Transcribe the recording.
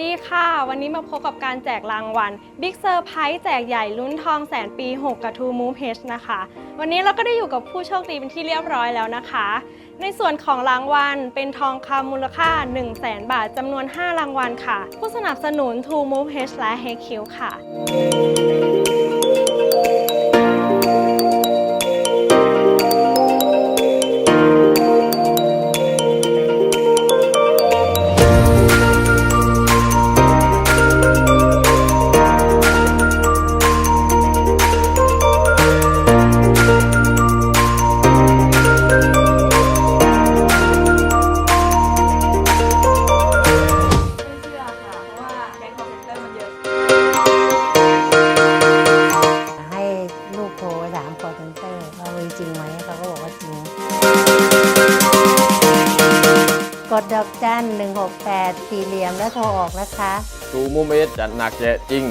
สวัสดีค่ะ วันนี้มาพบกับการแจกรางวัล Big Surprise แจกใหญ่ลุ้นทองแสนปี 6 กับ True Move H นะคะ วันนี้เราก็ได้อยู่กับผู้โชคดีเป็นที่เรียบร้อยแล้วนะคะ ในส่วนของรางวัลเป็นทองคำมูลค่า 1 0 0 0 0แบาทจำนวน 5 รางวัลค่ะ ผู้สนับสนุน True Move H และ h q ค่ะ จริงไหมเขาก็บอกว่าจริง กดดอกจันหนึ่งหกแปดสี่เหลี่ยมแล้วโทรออกนะคะ ดูมุมเมสจัดหนักแจกจริง